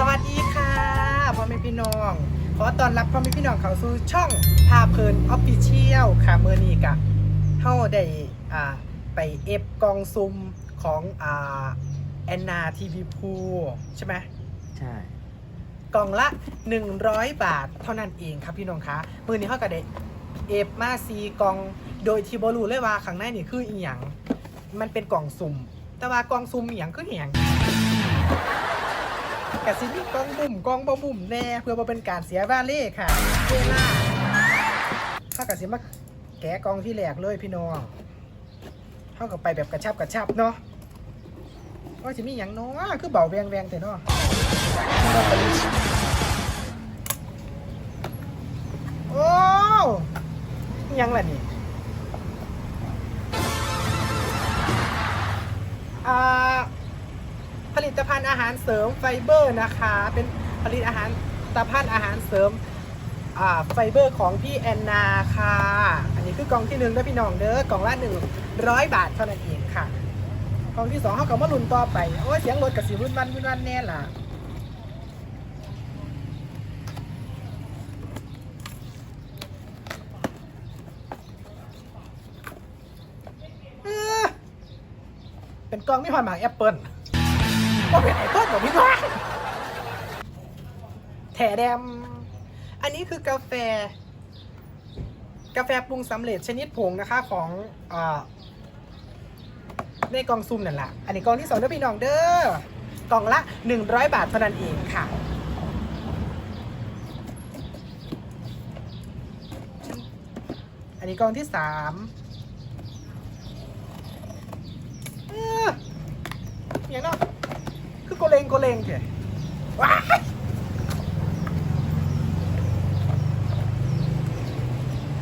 สวัสดีค่ะพ่อแม่พี่น้องขอต้อนรับพ่อแม่พี่น้องเข้าสู่ช่องพาเพลินออฟฟิเชียลค่ะเมื่อนี้กะเฮาได้อ่าไปเอฟกองซุมของอ่าแอนนาทีวีพูใช่ไหมใช่กล่องละ 100 บาทเท่านั้นเองครับพี่น้องคะมือนี้เขาก็ได้เอฟมาซีกล่องโดยที่บรู้เลยว่าข้างในนี่คืออีหยังมันเป็นกล่องสุ่ม แต่ว่ากล่องสุ่มอีหยังคืออีหยัง กะสิมีกล่องบุ่มกองบ่บุ่มแน่เพื่อบ่เป็นการเสียบาเล่ค่ะเวลาถ้ากะสิมาแกะกองที่แรกเลยพี่น้องเขาก็ไปแบบกระชับกระชับเนาะว่าสิมีหยังนาะคือเบาแวงแวงแต่เนาะโอ้ยังล่ะนี่อ่า ผลิตภัณฑ์อาหารเสริมไฟเบอร์นะคะ เป็นผลิตอาหารตภัณฑ์อาหารเสริมไฟเบอร์ของพี่แอนนาค่ะ อันนี้คือกล่องที่หนึ่งเด้อพี่น้องเด้อกล่องละหนึ่งร้อยบาทเท่านั้นเองค่ะ กล่องที่สองเขาก็มาลุนต่อไป โอ้ยเสียงรถกับสีวุ่นวันวุ่นวันแน่ล่ะเป็นกล้องไม่ผ่านหมากแอปเปิล ก็เป็นไอโฟนของพี่ว่าแถแดม อันนี้คือกาแฟ กาแฟปรุงสำเร็จชนิดผงนะคะของอในกล่องซุ่มนั่นแหละ อันนี้กล่องที่สองเด้อพี่น้องเด้อ กล่องละ 100 บาทเท่านั้นเองค่ะอันนี้กล่องที่สาม เอ้ออย่างนั้น คือโกเลงโกเลงเถอะว้าย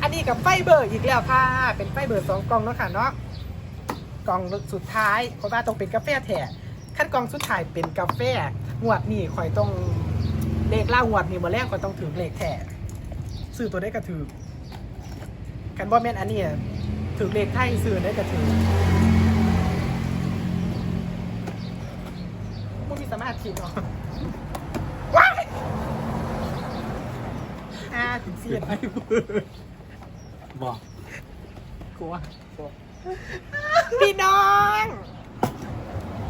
อันนี้กับไฟเบอร์อีกแล้วค่ะเป็นไฟเบอร์สองกล่องเนาะค่ะเนาะกล่องสุดท้ายเพราะว่าต้องเป็นกาแฟแท้ขั้นกล่องสุดท้ายเป็นกาแฟงวดนี่ข่อยต้องเลขล่างวดนี่มาแรกข่อยต้องถือเลขแท้ซื้อตัวได้กระถือกันบอแมนอันนี้ถือเลขไทยซื้อได้กระถือ ผู้มี สมาธิเนาะว้ายอ่าถึงเสียดบอกกลัวพี่น้อง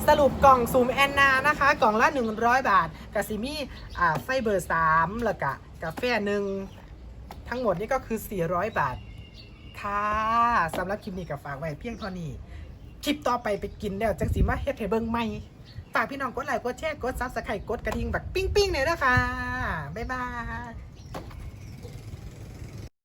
สรุปกล่องซูมแอนนานะคะ กล่องละ 100 บาทกาซิมี่อ่าไฟเบอร์ 3 แล้วก็กาแฟหนึ่งทั้งหมดนี่ก็คือ 400 บาท ค่ะสำหรับคลิปนี้ก็ฝากไว้เพียงเท่านี้ คลิปต่อไปไปกินแล้วจังสีมาเฮ็ดให้เบิ่งใหม่ฝากพี่น้องกดไลค์กดแชร์กดซับสไครต์กดกระดิ่งแบบปิ้งๆเลยนะคะบ๊ายบาย